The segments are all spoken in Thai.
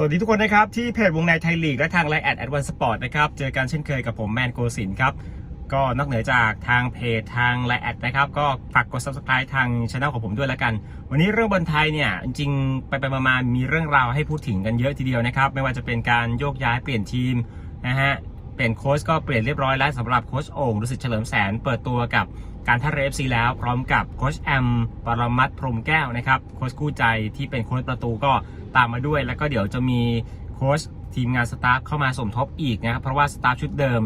สวัสดีทุกคนนะครับ ที่เพจวงในไทยลีกและทางไลน์แอดแอดวันสปอร์ตนะครับ เจอกันเช่นเคยกับผมแมนโกสินครับ ก็นอกเหนือจากทางเพจทางไลน์แอดนะครับ ก็ฝากกด subscribe ทางช anel ของผมด้วยแล้วกัน วันนี้เรื่องบอลไทยเนี่ย จริงๆไปไปมาๆมีเรื่องราวให้พูดถึงกันเยอะทีเดียวนะครับ ไม่ว่าจะเป็นการโยกย้ายเปลี่ยนทีมนะฮะ เปลี่ยนโค้ชก็เปลี่ยนเรียบร้อยแล้วสำหรับโค้ชโอ่งดุสิตเฉลิมแสนเปิดตัวกับการท่าเรือ FC แล้วพร้อมกับโค้ชแอมปรมัตพรมแก้วนะครับโค้ชกู้ใจที่เป็นโค้ชประตูก็ตามมาด้วย แล้วก็เดี๋ยวจะมีโค้ชทีมงานสตาฟเข้ามาสมทบอีกนะครับเพราะว่าสตาฟชุดเดิม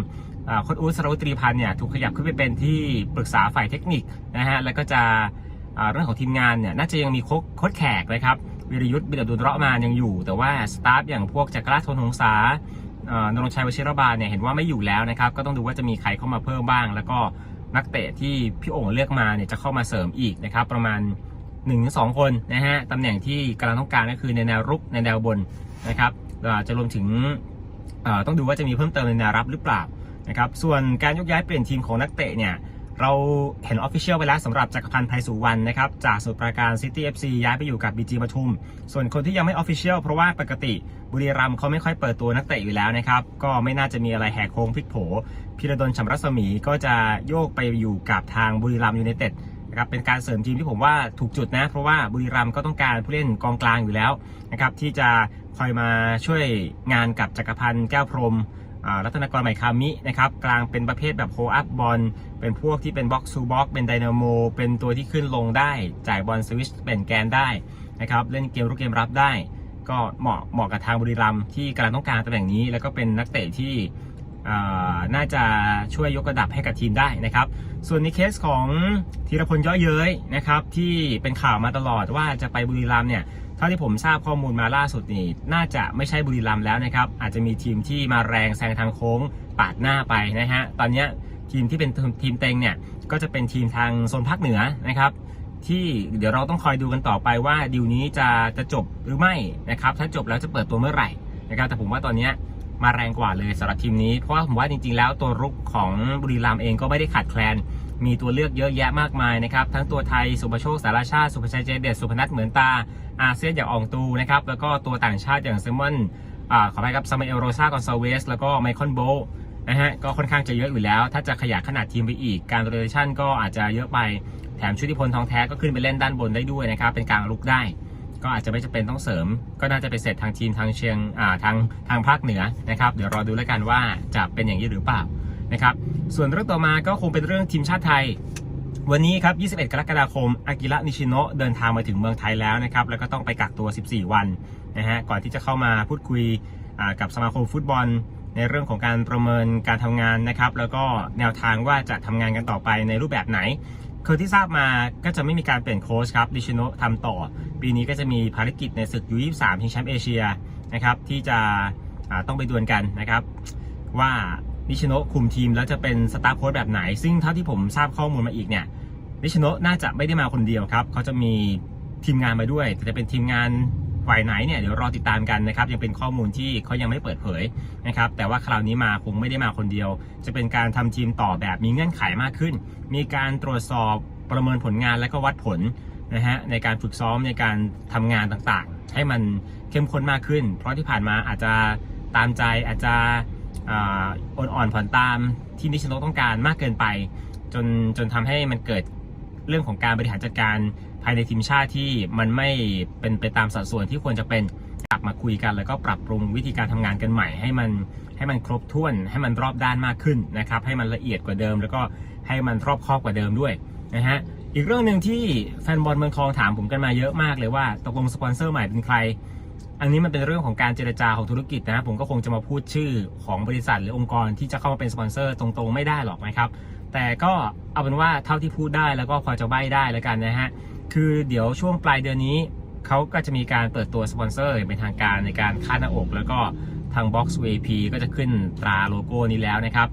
โค้ชอู๊ดสรวุตรีพันธ์เนี่ยถูกขยับขึ้นไปเป็นที่ปรึกษาฝ่ายเทคนิคนะฮะแล้วก็จะเรื่องของทีมงานเนี่ยน่าจะยังมีโค้ชแขกนะครับวิรยุทธ์บิดาดุลเราะมานยังอยู่ แต่ว่าสตาฟอย่างพวกจักรราชทนหงษา นรงค์ชัยวชิรบาลเนี่ยเห็นว่าไม่อยู่แล้วนะครับ ก็ต้องดูว่าจะมีใครเข้ามาเพิ่มบ้าง แล้วก็นักเตะที่พี่โอ่งเลือกมาเนี่ยจะเข้ามาเสริมอีกนะครับ ประมาณ1-2คนนะฮะตำแหน่งที่กำลังต้องการก็คือในแนวรุกในแนวบนนะครับจะรวมถึงต้องดูว่าจะมีเพิ่มเติมในแนวรับหรือเปล่านะครับส่วนการยกย้ายเปลี่ยนทีมของนักเตะเนี่ย เราเห็นออฟฟิเชียลไปแล้วสำหรับจักรพันธ์ไพสุวรรณนะครับ จากสมุทรปราการซิตี้เอฟซีย้ายไปอยู่กับบีจีปทุม ส่วนคนที่ยังไม่ออฟฟิเชียลเพราะว่าปกติบุรีรัมย์เขาไม่ค่อยเปิดตัวนักเตะอยู่แล้วนะครับ ก็ไม่น่าจะมีอะไรแหกโค้งพลิกโผพิรดลชำรัศมีก็จะโยกไปอยู่กับทางบุรีรัมย์ยูไนเต็ดนะครับเป็นการเสริมทีมที่ผมว่าถูกจุดนะ เพราะว่าบุรีรัมย์ก็ต้องการผู้เล่นกองกลางอยู่แล้วนะครับที่จะคอยมาช่วยงานกับจักรพันธ์แก้วพรม รัตนกรใหม่คามินะครับกลางเป็นประเภทแบบโฮอัพบอลเป็นพวกที่เป็นบ็อกซ์ o บ็อกเป็นไดนาโมเป็นตัวที่ขึ้นลงได้ จ่ายบอลสวิชเป็นแกนได้นะครับเล่นเกมรุกเกมรับได้ ก็เหมาะเหมาะกับทางบุรีรัมย์ที่กำลังต้องการตำแหน่งนี้ แล้วก็เป็นนักเตะที่น่าจะช่วยยกระดับให้กับทีมได้นะครับ ส่วนในเคสของธีรพลย่อเย้ยนะครับที่เป็นข่าวมาตลอดว่าจะไปบุรีรัมย์เนี่ย ท่าที่ผมทราบข้อมูลมาล่าสุดนี่น่าจะไม่ใช่บุรีรัมย์แล้วนะครับ อาจจะมีทีมที่มาแรงแซงทางโค้งปาดหน้าไปนะฮะตอนนี้ทีมที่เป็นทีมเต็งเนี่ยก็จะเป็นทีมทางโซนภาคเหนือนะครับที่เดี๋ยวเราต้องคอยดูกันต่อไปว่าดีลนี้จะจะจบหรือไม่นะครับถ้าจบแล้วจะเปิดตัวเมื่อไหร่นะครับแต่ผมว่าตอนนี้มาแรงกว่าเลยสำหรับทีมนี้เพราะว่าผมว่าจริงๆ แล้วตัวรุกของบุรีรัมย์เองก็ไม่ได้ขาดแคลน มีตัวเลือกเยอะแยะมากมายนะครับ ทั้งตัวไทย สุภโชคสารชาติ สุภชัยเจเดชสุพนัทเหมือนตา อาเซียนอย่างอองตูนะครับ แล้วก็ตัวต่างชาติอย่างเซมอนอ่าขอไปครับซามาเอลโรซากอนซาเวส แล้วก็ไมคอนโบนะฮะ ก็ค่อนข้างจะเยอะอยู่แล้ว ถ้าจะขยายขนาดทีมไปอีก การโรเตชันก็อาจจะเยอะไป แถมชุติพลทองแท้ก็ขึ้นไปเล่นด้านบนได้ด้วยนะครับ เป็นกลางลุกได้ ก็อาจจะไม่จำเป็นต้องเสริม ก็น่าจะไปเสร็จทางทีมทางเชียงอ่าทางทางภาคเหนือนะครับ เดี๋ยวรอดูแล้วกันว่าจะเป็นอย่างนี้หรือเปล่า นะครับส่วนเรื่องต่อมาก็คงเป็นเรื่องทีมชาติไทย วันนี้ครับ 21 กรกฎาคม อากิระ นิชิโนะเดินทางมาถึงเมืองไทยแล้วนะครับ แล้วก็ต้องไปกักตัว 14 วันนะฮะ ก่อนที่จะเข้ามาพูดคุยกับสมาคมฟุตบอล ในเรื่องของการประเมินการทำงานนะครับ แล้วก็แนวทางว่าจะทำงานกันต่อไปในรูปแบบไหนคือที่ทราบมาก็จะไม่มีการเปลี่ยนโค้ชครับ นิชิโนะทำต่อ ปีนี้ก็จะมีภารกิจในศึกยู23ชิงแชมป์เอเชียนะครับ ที่จะต้องไปดวลกันนะครับว่า นิชโนคุมทีมแล้วจะเป็นสตาร์โค้ชแบบไหน ซึ่งเท่าที่ผมทราบข้อมูลมาอีกเนี่ยนิชโนน่าจะไม่ได้มาคนเดียวครับ เขาจะมีทีมงานมาด้วย แต่จะเป็นทีมงานฝ่ายไหนเนี่ยเดี๋ยวรอติดตามกันนะครับ ยังเป็นข้อมูลที่เขายังไม่เปิดเผยนะครับ แต่ว่าคราวนี้มาคงไม่ได้มาคนเดียว จะเป็นการทำทีมต่อแบบมีเงื่อนไขมากขึ้น มีการตรวจสอบประเมินผลงานและก็วัดผลนะฮะในการฝึกซ้อมในการทำงานต่างๆ ให้มันเข้มข้นมากขึ้น เพราะที่ผ่านมาอาจจะตามใจอาจจะ อ่าอ่อนผ่อนตามที่นิชโนะต้องการมากเกินไป จนจนทำให้มันเกิดเรื่องของการบริหารจัดการภายในทีมชาติที่มันไม่เป็นไปตามสัดส่วนที่ควรจะเป็นกลับมาคุยกัน แล้วก็ปรับปรุงวิธีการทำงานกันใหม่ ให้มันให้มันครบถ้วน ให้มันรอบด้านมากขึ้นนะครับ ให้มันละเอียดกว่าเดิม แล้วก็ให้มันรอบคอบกว่าเดิมด้วยนะฮะอีกเรื่องหนึ่งที่แฟนบอลเมืองทองถามผมกันมาเยอะมากเลยว่าตกลงสปอนเซอร์ใหม่เป็นใคร อันนี้มันเป็นเรื่องของการเจรจาของธุรกิจนะผมก็คงจะมาพูดชื่อของบริษัทหรือองค์กรที่จะเข้ามาเป็นสปอนเซอร์ตรงๆไม่ได้หรอกนะครับ แต่ก็เอาเป็นว่าเท่าที่พูดได้แล้วก็พอจะใบ้ได้แล้วกันนะฮะคือเดี๋ยวช่วงปลายเดือนนี้เขาก็จะมีการเปิดตัวสปอนเซอร์เป็นทางการในการคาดหน้าอก แล้วก็ทาง Box VP ก็จะขึ้นตราโลโก้นี้แล้วนะครับ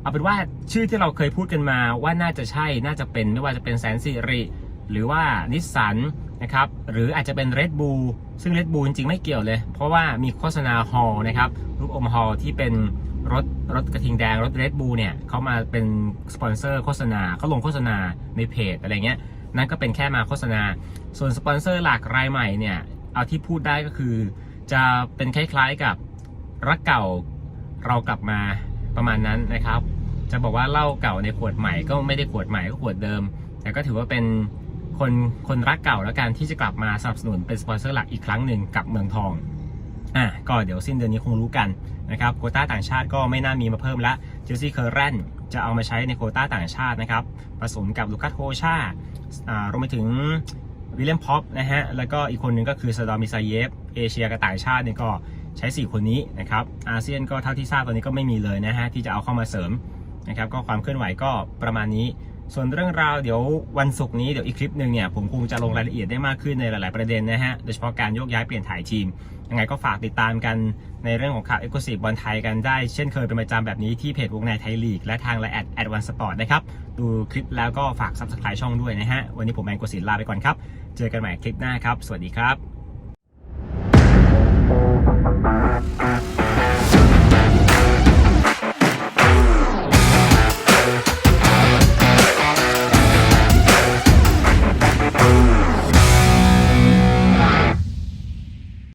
เอาเป็นว่าชื่อที่เราเคยพูดกันมาว่าน่าจะใช่น่าจะเป็นไม่ว่าจะเป็นแสนสิริหรือว่านิสสันนะครับหรืออาจจะเป็น Red Bull ซึ่ง Red Bull จริงๆไม่เกี่ยวเลย เพราะว่ามีโฆษณาฮอลนะครับรูปอมฮอลที่เป็นรถรถกระทิงแดงรถ Red Bull เนี่ยเขามาเป็นสปอนเซอร์โฆษณาเขาลงโฆษณาในเพจอะไรเงี้ยนั่นก็เป็นแค่มาโฆษณา ส่วนสปอนเซอร์หลักรายใหม่เนี่ยเอาที่พูดได้ก็คือ จะเป็นคล้ายๆกับรักเก่าเรากลับมาประมาณนั้นนะครับ จะบอกว่าเหล้าเก่าในขวดใหม่ก็ไม่ได้ขวดใหม่ก็ขวดเดิม แต่ก็ถือว่าเป็น คนคนรักเก่าแล้วกันที่จะกลับมาสนับสนุนเป็นสปอนเซอร์หลักอีกครั้งหนึ่งกับเมืองทองอะก็เดี๋ยวสิ้นเดือนนี้คงรู้กันนะครับโคต้าต่างชาติก็ไม่น่ามีมาเพิ่มละเจลซี่เคอร์แรนจะเอามาใช้ในโคต้าต่างชาตินะครับผสมกับลูคัสโฮชาอ่ารวมไปถึงวิลเลียมพ็อปนะฮะแล้วก็อีกคนหนึ่งก็คือซาดอมิซาเยฟเอเชียกับต่างชาติเนี่ยก็ใช้ 4 คนนี้นะครับอาเซียนก็เท่าที่ทราบตอนนี้ก็ไม่มีเลยนะฮะที่จะเอาเข้ามาเสริมนะครับก็ความเคลื่อนไหวก็ประมาณนี้ ส่วนเรื่องราวเดี๋ยววันศุกร์นี้เดี๋ยวอีกคลิปหนึ่งเนี่ยผมคงจะลงรายละเอียดได้มากขึ้นในหลาย ๆ ประเด็นนะฮะ โดยเฉพาะการโยกย้ายเปลี่ยนถ่ายทีม ยังไงก็ฝากติดตามกันในเรื่องของข่าวเอ็กซ์คลูซีฟบอลไทยกันได้เช่นเคยเป็นประจำแบบนี้ที่เพจวงในไทยลีก และทางไลน์แอดแอดวันสปอร์ตนะครับ ดูคลิปแล้วก็ฝากซับสไครต์ช่องด้วยนะฮะ วันนี้ผมแมนโกศิลลาไปก่อนครับ เจอกันใหม่คลิปหน้าครับ สวัสดีครับ